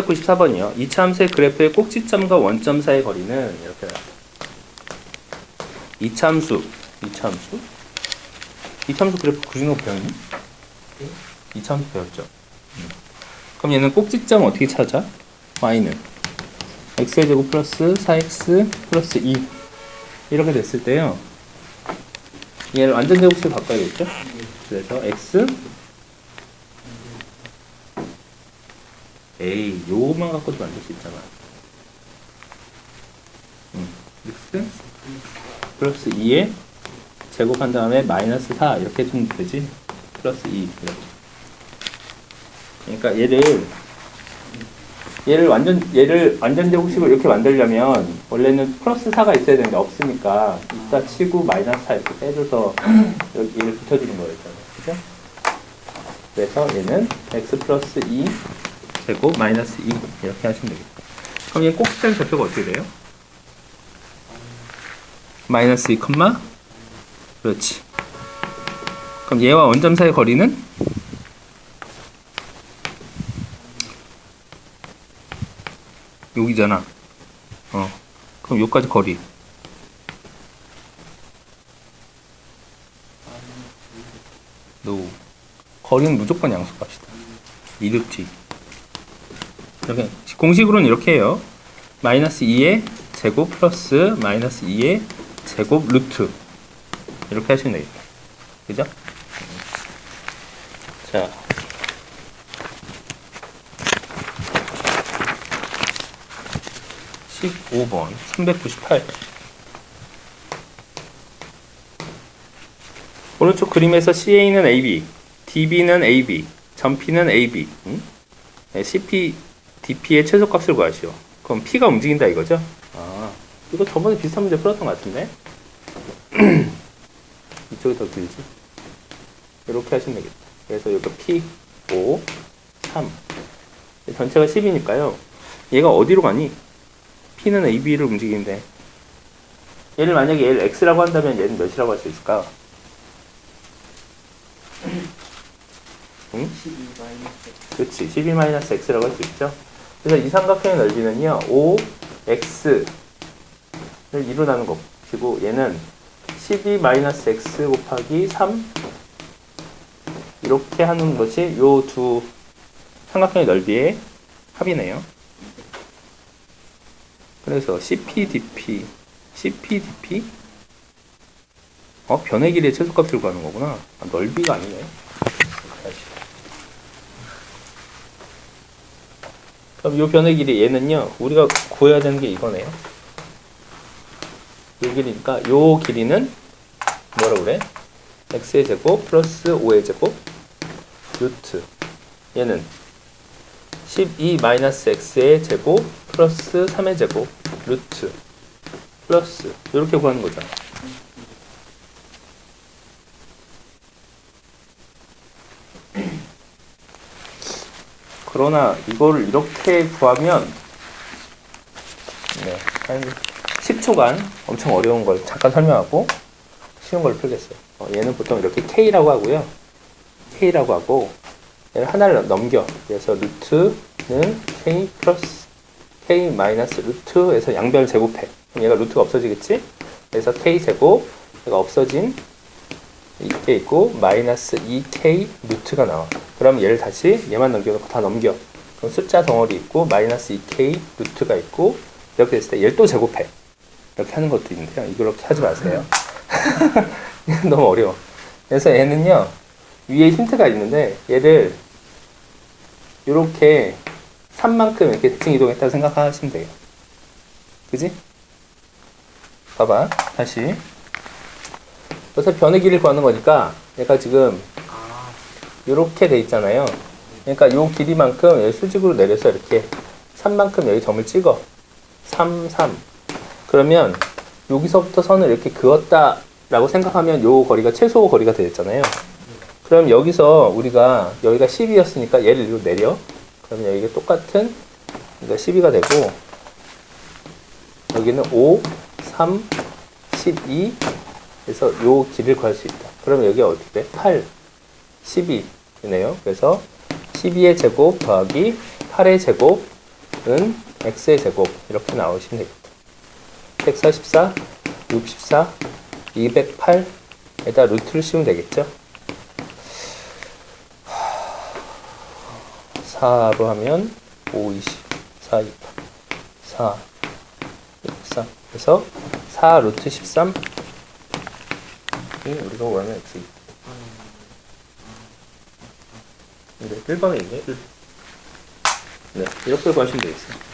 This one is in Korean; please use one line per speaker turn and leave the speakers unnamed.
394번이요. 이차 함수의 그래프의 꼭지점과 원점 사이의 거리는 이렇게 나와요. 이차 함수, 이차 함수? 이차 함수 그래프 그리는 거 배웠니? 이차 함수 배웠죠. 음. 그럼 얘는 꼭지점 어떻게 찾아? y는 x의 제곱 플러스 4x 플러스 2 이렇게 됐을 때요. 얘를 완전 제곱식으로 바꿔야겠죠? 그래서 x 에이, 요것만 갖고도 만들 수 있잖아. 음, x 플러스 2에 제곱한 다음에 마이너스 4 이렇게 해주면 되지. 플러스 2 이렇게. 그러니까 얘를 얘를 완전 얘를 완전 제곱식으로 이렇게 만들려면 원래는 플러스 4가 있어야 되는데 없으니까 이따 치고 마이너스 4 이렇게 빼줘서 여기 얘를 붙여주는 거였잖아요. 그죠? 그래서 얘는 x 플러스 2 제곱 마이너스 2 이렇게 하시면 되겠다. 그럼 얘 꼭지점 좌표가 어떻게 돼요? 마이너스 2 컴마 그렇지. 그럼 얘와 원점 사이 거리는 여기잖아. 어. 그럼 여기까지 거리. 노. 거리는 무조건 양수값이다. 이르티. 이렇게 공식으로는 이렇게 해요. 마이너스 2의 제곱 플러스 마이너스 2의 제곱 루트 이렇게 하시면 되겠다. 그죠? 자. 십오 번398 오른쪽 그림에서 CA는 AB, DB는 AB, 점 P는 AB, 응? 네, CP, DP의 최소값을 구하시오. 그럼 P가 움직인다 이거죠? 아, 이거 저번에 비슷한 문제 풀었던 것 같은데? 이쪽이 더 길지? 이렇게 하시면 되겠다. 그래서 여기 P, 5, 3. 전체가 10이니까요. 얘가 어디로 가니? P는 AB를 움직이는데. 얘를 만약에 얘를 X라고 한다면 얘는 몇이라고 할 수 있을까? 응?
12 마이너스
그렇지. 12-x라고 할 수 있죠. 그래서 이 삼각형의 넓이는요. 5x를 이루나는 것이고 얘는 12-x 곱하기 3 이렇게 하는 것이 요 두 삼각형의 넓이의 합이네요. 그래서 CP, DP, CP, DP 어? 변의 길이의 최소값을 구하는 거구나. 아, 넓이가 아니네. 다시. 그럼 이 변의 길이 얘는요 우리가 구해야 되는 게 이거네요. 이 길이니까 요 길이는 뭐라 그래? x의 제곱 플러스 5의 제곱 루트. 얘는 12 마이너스 x의 제곱 플러스 3의 제곱 루트 플러스. 이렇게 구하는 거잖아 그러나 이거를 이렇게 구하면 네, 한 10초간 엄청 어려운 걸 잠깐 설명하고 쉬운 걸 풀겠어요. 어, 얘는 보통 이렇게 K라고 하고요. K라고 하고 얘를 하나를 넘겨. 그래서 루트는 K 플러스 K 마이너스 루트에서 양변을 제곱해. 그럼 얘가 루트가 없어지겠지? 그래서 K 제곱 얘가 없어진 이게 있고 마이너스 2k 루트가 나와. 그럼 얘를 다시 얘만 넘겨놓고 다 넘겨. 그럼 숫자 덩어리 있고 마이너스 2k 루트가 있고 이렇게 됐을 때 얘를 또 제곱해. 이렇게 하는 것도 있는데요. 이렇게 하지 마세요. 너무 어려워. 그래서 얘는요 위에 힌트가 있는데 얘를 이렇게 3만큼 이렇게 대칭 이동했다고 생각하시면 돼요. 그지? 봐봐. 다시. 그래서 변의 길이를 구하는 거니까 얘가 지금
아
이렇게 돼 있잖아요. 그러니까 요 길이만큼 여기 수직으로 내려서 이렇게 3만큼 여기 점을 찍어. 3, 3. 그러면 여기서부터 선을 이렇게 그었다 라고 생각하면 요 거리가 최소 거리가 되겠잖아요. 그럼 여기서 우리가 여기가 10이었으니까 얘를 이리로 내려. 그러면 여기가 똑같은 그러니까 12가 되고 여기는 5, 3, 12 그래서 요 길을 구할 수 있다. 그러면 여기 어떻게 돼? 8, 12 이네요. 그래서 12의 제곱 더하기 8의 제곱 x의 제곱 이렇게 나오시면 되겠다. 144, 64, 208에다 루트를 씌우면 되겠죠? 4로 하면 5, 20, 4, 2, 4, 13. 그래서 4 루트 13. 이 우리가 원하는 x. 네, 1번에 있네. 1. 네, 이렇게 구하시면 되겠어요.